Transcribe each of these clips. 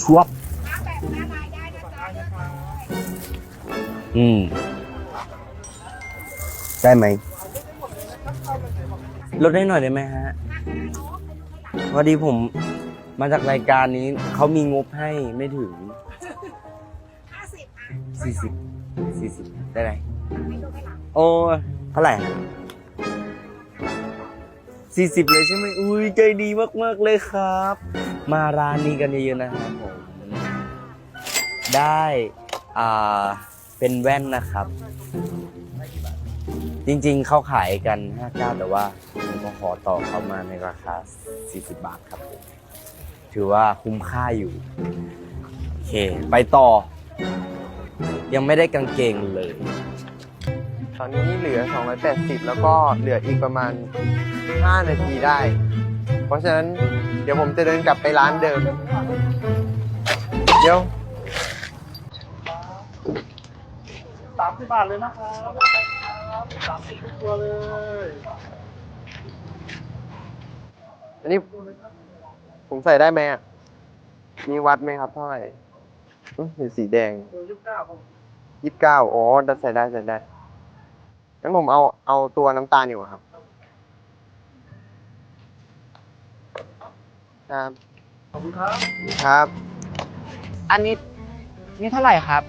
ชวบอืม ได้ไหมลดได้หน่อยได้ไหมฮะพอดีผมมาจากรายการนี้ เขามีงบให้ไม่ถึงสี่สิบสี่สิบได้ไหมโอ้เท่าไหร่ สี่สิบเลยใช่ไหมอุ้ยใจดีมากๆเลยครับ มาร้านนี้กันเยอะๆนะครับผมได้อ่าเป็นแว่นนะครับ จริงๆเขาขายกัน 59 แต่ว่าผมก็ขอต่อเข้ามาในราคา 40 บาทครับผมถือว่าคุ้มค่าอยู่โอเค ไปต่อ ยังไม่ได้กางเกงเลย ตอนนี้เหลือ 280 แล้วก็เหลืออีกประมาณ 5 นาทีได้ เพราะฉะนั้นเดี๋ยวผมจะเดินกลับไปร้านเดิม เดี๋ยว สามสิบบาทเลยนะครับสามสิบทุกตัวเลยอันนี้ผมใส่ได้ไหมอะ มีวัดไหมครับเท่าไหร่อื้อเป็นสีแดงเบอร์ยี่สิบเก้าครับยี่สิบเก้าอ๋อได้ใส่ได้ใส่ได้ งั้นผมเอาเอาตัวน้ำตาลอยู่าครับ ครับ ขอบคุณครับ ครับ อันนี้นี่เท่าไหร่ครับ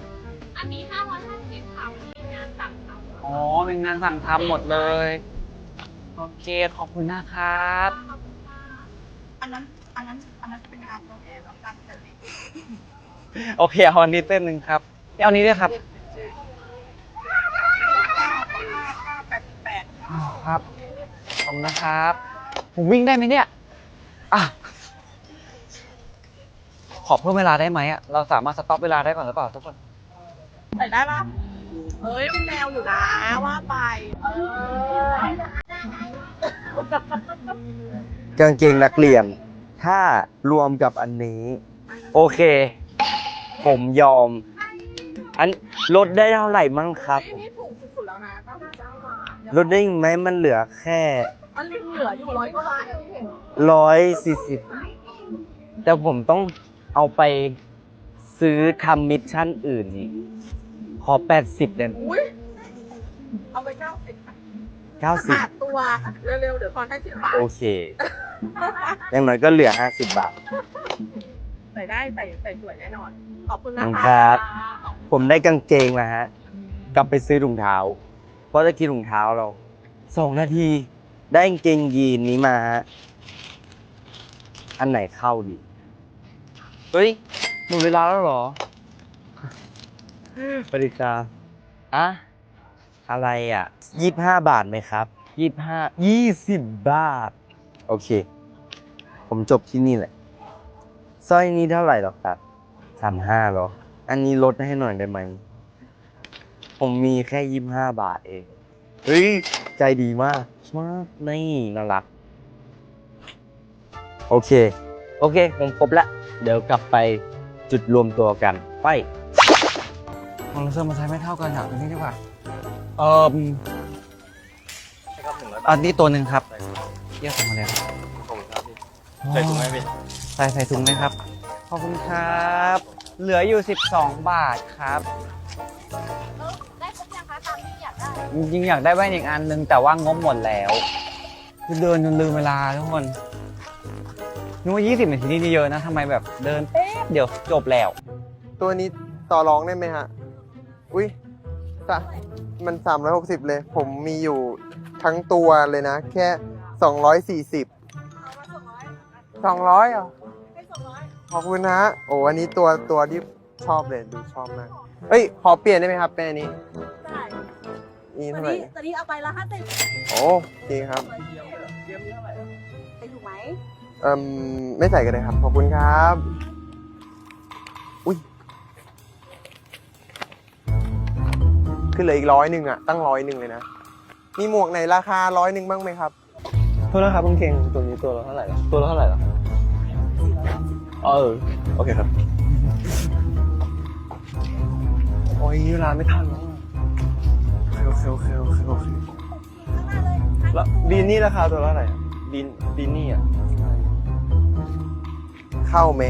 อันนี้550ค่ะวันนี้งานสั่งทำอ๋อ เป็นงานสั่งทำหมดเลย โอเค ขอบคุณนะครับ อันนั้น อันนั้น อันนั้นเป็นงานตัวเองแบบการจัดเล็กโอเค เอาอันนี้เต้นหนึ่งครับเอาอันนี้ด้วยครับ 588อ๋อครับ ขอบคุณนะครับ ผมวิ่งได้ไหมเนี่ย อะข อเพิ่มเวลาได้ไหมอะเราสามารถสต็อปเวลาได้ก่อนหรือเปล่าทุกคน ใส่ได้ปะเฮ้ยมันแนวอยู่นะว่าไป เออ กางเกงนักเรียน ถ้ารวมกับอันนี้ โอเค ผมยอม อันลดได้เท่าไหร่มั่งครับ นี่ถูกสุดๆแล้วนะก็น่าจะมาลดได้อีกไหมมันเหลือแค่มันเหลืออยู่ร้อยกว่าบาทร้อยสี่สิบแต่ผมต้อง เอาไปซื้อทำมิชชั่นอื่นอีกขอแปดสิบเด่นอุ้ยเอาไปเก้าสิบเก้าสิบขาดตัว เร็วๆ เดี๋ยวตอนให้สิบบาทโอเค อย่างน้อยก็เหลือห้าสิบบาท ใส่ได้ใส่ใส่สวยแน่นอน ขอบคุณนะขอบคุณคะครับผมได้กางเกงมาฮะ กลับไปซื้อถุงเท้า เพราะตะกี้ถุงเท้าเราสองนาที ได้กางเกงยีนนี้มาฮะ อันไหนเข้าดี เฮ้ยหมดเวลาแล้วเหรอสวัสดีครับอะอะไรอะยี่ห้าบาทไหมครับยี่ห้ายี่สิบบาท โอเค ผมจบที่นี่แหละสร้อยนี้เท่าไหร่หรอครับสามห้าหรอ อันนี้ลดให้หน่อยได้ไหม ผมมีแค่ยี่ห้าบาทเอง เฮ้ย ใจดีมากมากนี่น่ารัก โอเค โอเค ผมครบละ เดี๋ยวกลับไปจุดรวมตัวกัน ไปของเราเซอร์มาใช้ไม่เท่ากันอะอันนี้ดีกว่า เอ่ออันนี้ตัวหนึ่งครับเยี่ยมมาเลยครับใส่ถุงไหมพี่ใส่ใส่ถุงไหมครับ ขอบคุณครับ เหลืออยู่ 12 บาทครับได้ครบยังคะตามที่อยากได้จริงๆอยากได้แว่นอีกอันนึงแต่ว่างบหมดแล้ว คือเดินจนลืมเวลาทุกคน นึกว่า 20 นาทีนี่เยอะนะทำไมแบบเดินเป๊บเดี๋ยวจบแล้ว ตัวนี้ต่อรองได้ไหมฮะ อุ้ยสะมัน 360 เลย ผมมีอยู่ทั้งตัวเลยนะ แค่ 240 200เหรอขอบคุณนะโอ้อันนี้ตัวตัวที่ชอบเลยดูชอบมากเอ้ย ขอเปลี่ยนได้ไหมครับ เป็นอันนี้ ได้นี่ตอเท่านไหร่นี้ตอนนี้เอาไปละห้าสิบโอ้โอเคครับใส่ถูกไหม เอ่มไม่ใส่กันเลยครับ ขอบคุณครับ อุ้ยคือเหลืออีกร้อยหนึ่งอะตั้งร้อยหนึ่งเลยนะ มีหมวกไหนราคาร้อยหนึ่งบ้างไหมครับ โทษนะครับคุณเก่งตัวนี้ตัวละเท่าไหร่ล่ะตัวละเท่าไหร่ล่ะเออ โอเคครับ โอ้ยเวลาไม่ทันแล้วโอเคโอเคโอเคโอเคโอเคแล้วบีนนี่ราคาตัวละเท่าไหร่อะบีนบีนนี่อะ เข้าไหม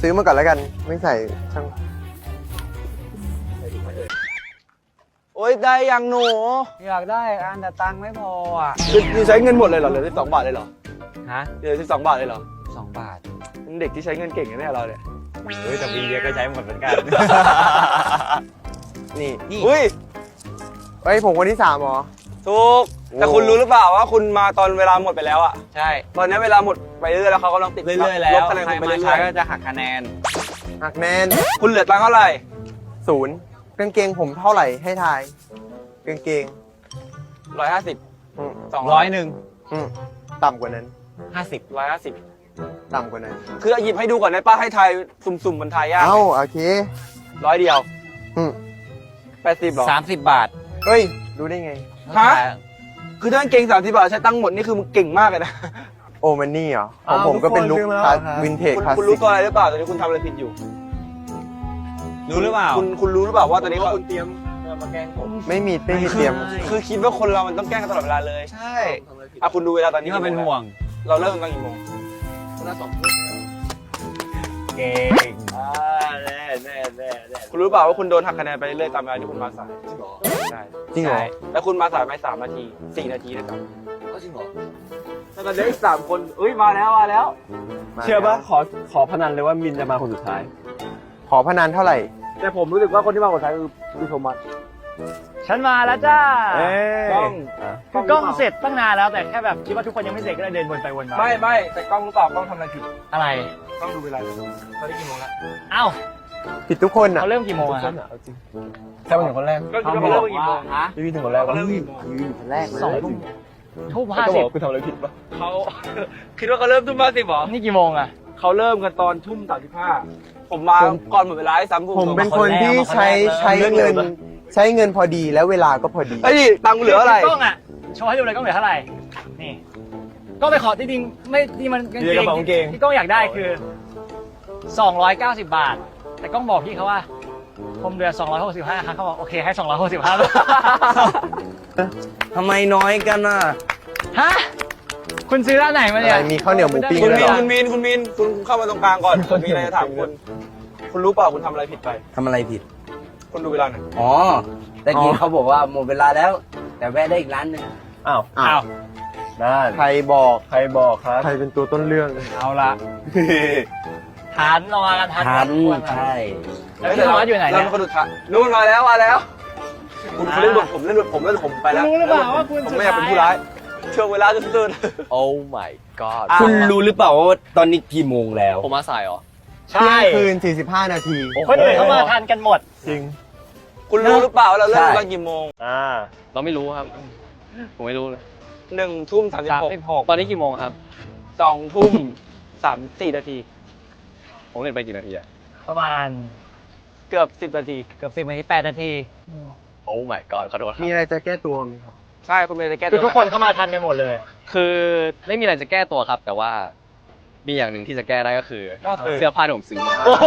ซื้อมาก่อนแล้วกัน ไม่ใส่ช่าง โอ๊ยได้ยังหนูอยากได้อันแต่ตังค์ไม่พออะคือคือใช้เงินหมดเลยเหรอเหลือสิบสองบาทเลยเหรอฮะเหลือสิบสองบาทเลยเหรอสองบาทเป็นเด็กที่ใช้เงินเก่งนะเนี่ยเราเนี่ยเฮ้ยแต่ปีเดียก็ใช้หมดเหมือนกัน นี่ นี่ อุ้ยเฮ้ยผมคนที่สามเหรอ ถูก แต่คุณรู้หรือเปล่าว่าคุณมาตอนเวลาหมดไปแล้วอะใช่ ตอนนี้เวลาหมดไปเรื่อยๆแล้วเขากำลังติดเรื่อยๆแล้ลวบคะแนนใครคุณไปมาเรื่ช้าอยก็จะหักคะแนน หักแนนๆคุณเหลือตังค์เท่าไหร่ศูนย์กางเกงผมเท่าไหร่ให้ทายกางเกงร้อยห้าสิบอืมสองร้ร้ออยยหนึ่งอืมต่ำกว่านั้นห้าสิบร้อยห้าสิบต่ำกว่านั้น คือหยิบให้ดูก่อนได้ป้าให้ทายสุ่มๆมันทายยากเอ้าโอเคร้อยเดียวอืมแปดสิบหรอสามสิบบาทเฮ้ย รู้ได้ไง ฮะ คือถ้าเก่งสามสิบบาทใช้ตังค์หมดนี่คือมึงเก่งมากเลยนะ โอมันนี่เหรอของอ้าวผมก็เป็นทุลุกคคนซื้อมาแล้วคลาสเหรอครับ วินเทจคุณคลาสคุณสิรู้กตัวอะไรหรือเปล่าตอนนี้คุณทำอะไรผิดอยู่รู้หรือเปล่า คุณคุณรู้หรือเปล่าว่าตอนนี้เขาคุณเตรียมมาแกล้งผม ไม่มีไม่มีเตรียมคือคิดว่าคนเรามันต้องแกล้งกันตลอดเวลาเลยใช่อะคุณดูเวลาตอนนี้นี่ก็เป็นห่วง เราเริ่มกันกี่โมงเก่งคุณรู้เปล่าว่าคุณโดนหักคะแนนไปเรื่อยๆตามเวลาที่คุณมาสายใช่จริงเหรอ ใช่แล้วคุณมาสายไปสามนาทีสี่นาทีด้วยกันจริงเหรอตอนนี้อีกสามคนเอ้ยมาแล้วมาแล้วมาเชื่อปะขอขอพนันเลยว่ามินจะมาคนสุดท้าย ขอพนันเท่าไหร่ แต่ผมรู้สึกว่าคนที่มาคนสุดท้ายคือคือโทมัส ฉันมาแล้วจ้ากล้องคือกล้องเสร็จตั้งนานแล้วแต่แค่แบบคิดว่าทุกคนยังไม่เสร็จก็เลยเดินวนไปวนมาไม่ไม่แต่กล้องรู้เปล่ากล้องทำอะไรผิดอะไรกล้องดูเวลาตอนนี้กี่โมงแล้วเอ้าผิดทุกคนอะเขาเริ่มกี่โมงอะครับใช่มาถึงคนแรกก็คิดว่าเขาเริ่มกี่โมงฮะพี่ถึงคนแรกเขาเริ่มกี่โมงสองทุ่มทุ่มห้าสิบคุณทำอะไรผิดปะเขา คิดว่าเขาเริ่มทุ่มห้าสิบหรอนี่กี่โมงอะเขาเริ่มกันตอนทุ่มสามสิบห้าผมมาก่อนหมดเวลาให้ซ้ำผมเป็นคนที่ใช้ใช้เงิน ใช้เงินพอดีแล้วเวลาก็พอดี ไอ้ยตังค์เหลืออะไร กล้องอะโชว์ให้ดูเลยกล้องเหลือเท่าไหร่นี่ก็ไปขอที่จริงไม่ที่มันกางเดี๋ยวกระเป๋ากางเกง ที่กล้องอยากได้คือ 290 บาท แต่กล้องบอกพี่เขาว่า ผมเหลือ 265ครับเขาบอกโอเคให้ 265บาททำไมน้อยกันอะ ฮะคุณซื้อร้านไหนมาเนี่ยอะไรมีข้าวเหนียวหมูปิ้งคุณด้วยมิเหรนอคุณมินคุณมินคุณเข้ามาตรงกลางก่อนผมมีอะไรจะถามคุณ คุณรู้เปล่าคุณทำอะไรผิดไป ทำอะไรผิด คุณดูเวลาหน่อยอ๋อแต่กี้เขาบอกว่าหมดเวลาแล้ว แต่แวะได้อีกร้านหนึ่งอ้าวอ้าวได้ใครบอกใครบอกครับใครเป็นตัวต้นเรื่อง เอาละฐานรอกันฐานทันก่อนใช่แล้วพี่ธรรมะอยู่ไหนเราเนี่ยเป็นคนสุดท้ายนู่นมาแล้วมาแล้ว คุณคุณเล่นบทผมเล่นบทผมเล่นบทผมไปแล้วรู้หรือเปล่าว่าคุณผมไม่อยากเป็นผู้ร้ายช่วงเวลาสุดโอ้ my god อะคุณรู้หรือเปล่าว่าตอนนี้กี่โมงแล้วๆผมมาสายเหรอ ใช่ เที่ยงคืน 45 นาทีคนอื่นเขามาทันกันหมด จริง คุณรู้หรือเปล่าว่าเราเริ่มใช่ ตอนกี่โมงอ่า เราไม่รู้ครับ ผมไม่รู้เลยหนึ่งทุ่มสามสิบสามหกสิบหกตอนนี้กี่โมงครับ สองทุ่มสามสี่นาที ผมเล่นไปกี่นาทีอะประมาณเกือบสิบนาที เกือบสิบนาทีแปดนาทีโอ้ my god ขอโทษครับมีอะไรจะแก้ตัวไหมครับ ใช่คุณเมย์จะแก้คือตัวทุกคนเข้ามาทันกันหมดเลย คือไม่มีอะไรจะแก้ตัวครับ แต่ว่า มีอย่างหนึ่งที่จะแก้ได้ก็คือก็คือ เสื้อผ้าที่ผมซื้อมาโอ้โห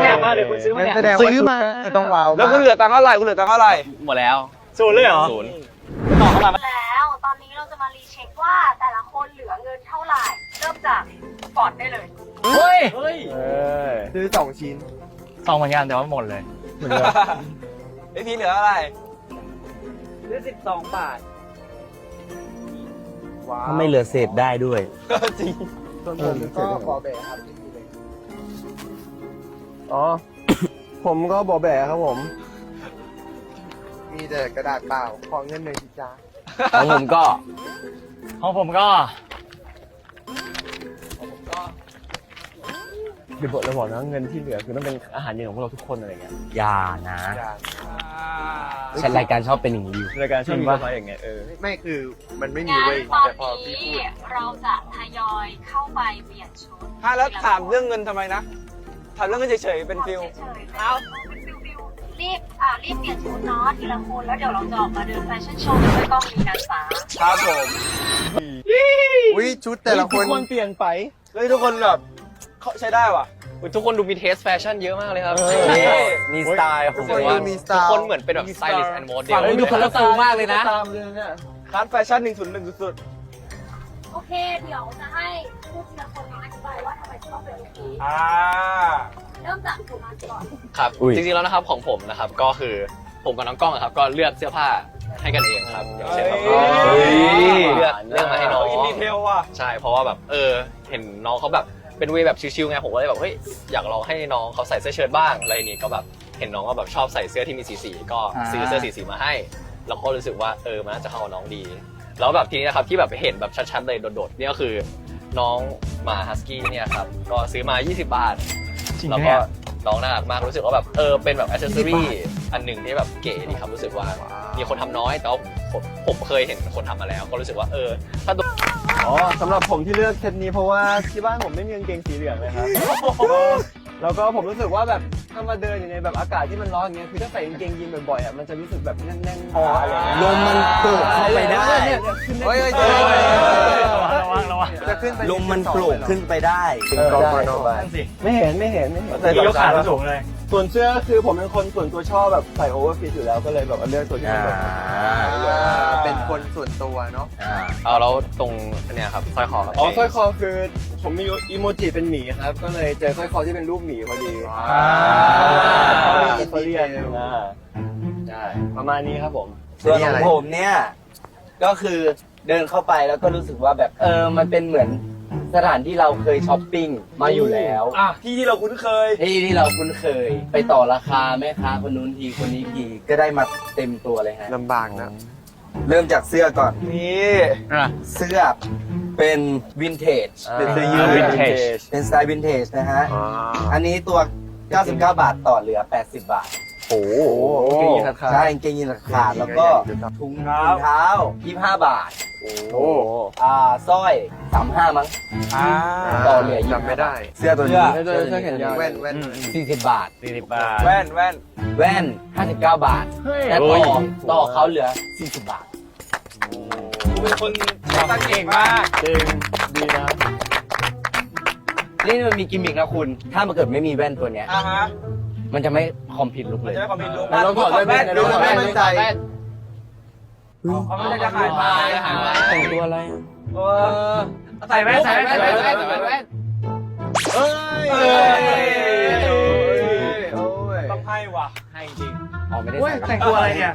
เนี่ยมาเดี๋ยวคุณซื้อมาเนี่ยแสดงว่าซื้อมาต้องว้าวแล้วคุณเหลือตังค์เท่าไหร่คุณเหลือตังค์เท่าไหร่หมดแล้วศูนย์เลยเหรอศูนย์ต่อเข้ามาแล้ว ตอนนี้เราจะมารีเช็คว่าแต่ละคนเหลือเงินเท่าไหร่ เริ่มจากก่อนได้เลยเฮ้ยซื้อสองชิ้นสองเหมือนกันแต่ว่าหมดเลยไอพี่เหลืออะไรเหลือสิบสองบาท ว้าวถ้าไม่เหลือเศษได้ด้วย จริงส่วนผมก็บอแบะครับอ๋อ ผมก็บอแบะครับผม มีแต่กระดาษเปล่าขอเงินหน่อยสิจ้าของผมก็ ของผมก็เดี๋ยวบอกเราบอกนะเงินที่เหลือคือต้องเป็นอาหารเย็นของพวกเราทุกคนอะไรเงี้ยอย่านะ ฉันรายการชอบเป็นอย่างนี้อยู่ รายการชอบมีอะไรอย่างเงี้ยเออไม่คือมันไม่มีงั้นเว้ยตอนแต่พอพี่นี้พูดเราจะทยอยเข้าไปเปลี่ยนชุดฮะแล้วถามเรื่องเงินทำไมนะ ถามเรื่องเงินเฉยๆเป็นฟิล เฉยๆเอาเป็นฟิลฟิลรีบอ่ารีบเปลี่ยนชุดเนาะทีละคนแล้วเดี๋ยวเราจะออกมาเดินแฟชั่นโชว์ด้วยกล้องนี้นะจ๊ะครับผมอุ้ยชุดแต่ละคนทุกคนเปลี่ยนไป เฮ้ยทุกคนแบบเขาใช้ได้ว่ะ ทุกคนดูมีเทสแฟชั่นเยอะมากเลยครับเออมีสไตล์ ทุกคนดูมีสไตทุกล์คนเหมือนเป็นแบบสไตลิสต์แอนด์โมเดลเฮ้ยดูคอลเลคฟูมากเลยนะคลาสแฟชั่นหนึ่งศูนย์หนึ่งสุดโอเค เดี๋ยวจะให้ผู้ทีละคนมาอธิบายว่าทำไมถึงต้องเป็นโอเคอ่า เริ่มจากโทมัสก่อนครับ อุ้ยจริงๆ แล้วนะครับของผมนะครับก็คือผมกับน้องกล้องอะครับก็เลือกเสื้อผ้าให้กันเองครับอย่างเช่นแบบเฮ้ย เลือกเลือกมาให้น้องอินดีเทลว่ะ ใช่เพราะว่าแบบเออเห็นน้องเขาแบบ เป็นเวย์แบบชิวๆไงผมก็เลยแบบเฮ้ยอยากลองให้น้องเขาใส่เสื้อเชิ้ตบ้างอะไรนี้ก็แบบเห็นน้องว่าแบบชอบใส่เสื้อที่มีสีสีๆก็ซื้อเสื้อสีสีๆมาให้ แล้วก็รู้สึกว่าเออมันน่าจะเข้ากับน้องดี แล้วแบบทีนี้นะครับที่แบบเห็นแบบชัดๆเลยโดดๆเนี่ยก็คือน้องหมาฮัสกี้เนี่ยครับก็ซื้อมา 20 บาทแล้วก็น้องน่ารักมากรู้สึกว่าแบบเออเป็นแบบอ c เซสซอรี่อันหนึ่งที่แบบเก๋ดีครับรู้สึกว่ามีคนทำน้อยแต่ว่าผมผมเคยเห็นคนทำมาแล้ว ก็รู้สึกว่าเออถ้าตัว อ๋อสำหรับผมที่เลือกเซตนี้เพราะว่าที่บ้านผมไม่มีกางเกงสีเหลืองเลยครับแล้วก็ผมรู้สึกว่าแบบถ้ามาเดินอยู่ในแบบอากาศที่มันร้อนอย่างเงี้ยคือถ้าใส่กางเกงยีนบ่อยๆอะมันจะรู้สึกแบบแน่นๆคออะไรอย่างเงี้ยลมมันโกรกเข้าไปได้ เนี่ยเนี่ยขึ้นเฮ้ยเฮ้ยได้เฮ้ย ระวังระวัง จะขึ้นไปลมมันโกรกขึ้นไปได้ถึงกองกอนอนั่นสิไม่เห็นไม่เห็นไม่เห็น ยกขาสูงเลย ส่วนเสื้อคือผมเป็นคนส่วนตัวชอบแบบใส่โอเวอร์ฟิตอยู่แล้วก็เลยแบบเลือกตัวที่มันแบบเป็นคนส่วนตัวเนาะเอาแล้วตรงเนี่ยครับสร้อยคอครับอ๋อสร้อยคอคือผมมีอีโมจิเป็นหมีครับ ก็เลยเจอสร้อยคอที่เป็นรูปหมีพอดีอ่าเขามีอิตาเลียนอ่าใช่ประมาณนี้ครับผม ส่วนของผมเนี่ย ก็คือเดินเข้าไปแล้วก็รู้สึกว่าแบบเออมันเป็นเหมือน สถานที่เราเคยช้อปปิ้งมาอยู่แล้ว อะที่ที่เราคุ้นเคย ที่ที่เราคุ้นเคย ไปต่อราคาแม่ค้าคนนู้นทีคนนี้ทีก็ได้มาเต็มตัวเลยฮะลำบากนะ เริ่มจากเสื้อก่อน นี่เสื้อเป็นวินเทจ เป็นเสื้อยืด vintage เป็นสไตล์วินเทจนะฮะ อันนี้ตัว 99 บาทต่อเหลือ 80 บาท โอ้โหเก่งขาดขาดใช่กางเกงยีนขาดแล้วก็ถุงถุงเท้า25 บาท โอ้โหอ่าสร้อย35มั้ง อ่า ต่อเหลือ จำไม่ได้ เสื้อตัวนี้เสื้อเสื้อแขนยาว แว่นแว่น40 บาต40บาท แว่นแว่นแว่น 59 บาท และต่อต่อเขาเหลือ 40 บาทกูเป็นคนตั้งเก่งมากเก่งดีนะนี่มันมีกิมมิกนะคุณ ถ้ามันเกิดไม่มีแว่นตัวเนี้ย อ่าฮะ มันจะไม่คอมพิวลุกมันเลย จะได้ความเป็นรู้แต่เราถอดแว่นดูเราถอดแว่แว่นนมั่นใจเขาไม่ได้จะขายไปขายไปแต่งตัวอะไรเออใส่แว่นใส่แว่นใส่แว่นใส่แว่นเอ้ยเอ้ยโอ้ยต้องให้ว่ะให้จริงอ๋อไม่ได้เว้ยใส่แต่งตัวอะไรเนี่ย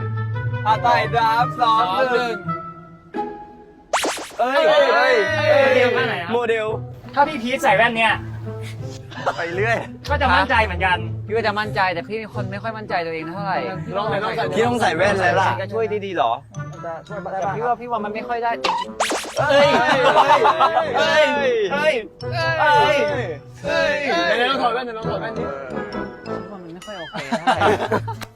อะใส่ดาบสองหนึ่งเอ้ยเอ้ยเดียวกันไหนครับโมเดล ถ้าพี่พีทใส่แว่นเนี่ย ไปเรื่อย ก็จะมั่นใจเหมือนกัน พี่ว่าจะมั่นใจแต่พี่เป็นคนไม่ค่อยมั่นใจตัวเองเท่าไหร่ลองไหนลองใส่ พี่ต้องใส่แว่นเลยล่ะจะช่วยดีๆหรอแต่พี่ว่าพี่ว่ามันไม่ค่อยได้เอ้ยเอ้ยเอ้ยเฮ้ยเอ้ยเอ้ยเดี๋ยวลองถอดแว่นเดี๋ยวลองถอดแว่นดิพี่ว่ามันไม่ค่อยโอเคเท่าไหร่